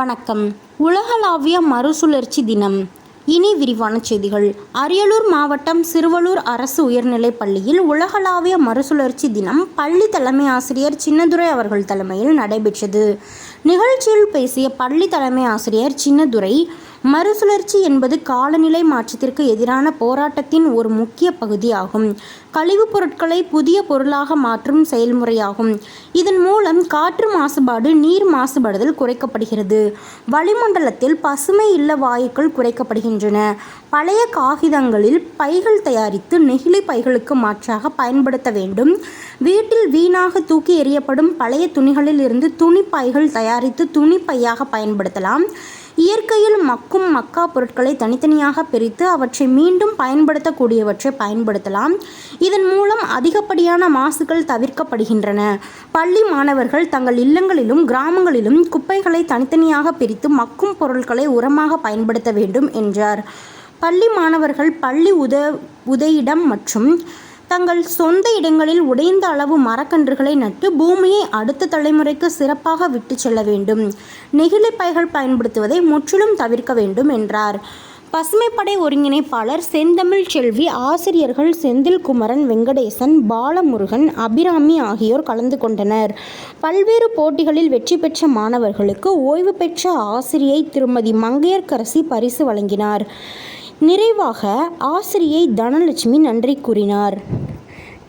வணக்கம். உலகளாவிய மறுசுழற்சி தினம். இனி விரிவான செய்திகள். அரியலூர் மாவட்டம் சிறுவலூர் அரசு உயர்நிலைப் பள்ளியில் உலகளாவிய மறுசுழற்சி தினம் பள்ளி தலைமை ஆசிரியர் சின்னதுரை அவர்கள் தலைமையில் நடைபெற்றது. நிகழ்ச்சியில் பேசிய பள்ளி தலைமை ஆசிரியர் சின்னதுரை மறுசுழற்சி என்பது காலநிலை மாற்றத்திற்கு எதிரான போராட்டத்தின் ஒரு முக்கிய பகுதியாகும். கழிவுப் பொருட்களை புதிய பொருளாக மாற்றும் செயல்முறையாகும். இதன் மூலம் காற்று மாசுபாடு நீர் மாசுபடுதல் குறைக்கப்படுகிறது. வளிமண்டலத்தில் பசுமை இல்ல வாயுக்கள் குறைக்கப்படுகின்றன. பழைய காகிதங்களில் பைகள் தயாரித்து நெகிழி பைகளுக்கு மாற்றாக பயன்படுத்த வேண்டும். வீட்டில் வீணாக தூக்கி எறியப்படும் பழைய துணிகளில் இருந்து துணிப்பைகள் தயாரித்து துணி பையாக பயன்படுத்தலாம். இயற்கையில் மக் மக்கும் மக்கா பொருட்களை தனித்தனியாக பிரித்து அவற்றை மீண்டும் பயன்படுத்தக்கூடியவற்றை பயன்படுத்தலாம். இதன் மூலம் அதிகப்படியான மாசுகள் தவிர்க்கப்படுகின்றன. பள்ளி மாணவர்கள் தங்கள் இல்லங்களிலும் கிராமங்களிலும் குப்பைகளை தனித்தனியாக பிரித்து மக்கும் பொருட்களை உரமாக பயன்படுத்த வேண்டும் என்றார். பள்ளி மாணவர்கள் பள்ளி உத உதயிடம் மற்றும் தங்கள் சொந்த இடங்களில் உடைந்த அளவு மரக்கன்றுகளை நட்டு பூமியை அடுத்த தலைமுறைக்கு சிறப்பாக விட்டு செல்ல வேண்டும். நெகிழி பைகள் பயன்படுத்துவதை முற்றிலும் தவிர்க்க வேண்டும் என்றார். பசுமைப்படை ஒருங்கிணைப்பாளர் செந்தமிழ் செல்வி ஆசிரியர்கள் செந்தில் குமரன் வெங்கடேசன் பாலமுருகன் அபிராமி ஆகியோர் கலந்து கொண்டனர். பல்வேறு போட்டிகளில் வெற்றி பெற்ற மாணவர்களுக்கு ஓய்வு பெற்ற ஆசிரியை திருமதி மங்கையர்கரசி பரிசு வழங்கினார். நிறைவாக ஆசிரியை தனலட்சுமி நன்றி கூறினார்.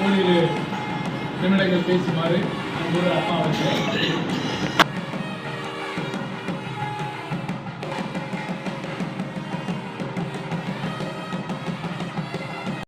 ஓரிரு நிமிடங்கள் பேசுமாறு அன்போடு அம்மா அவர்கள்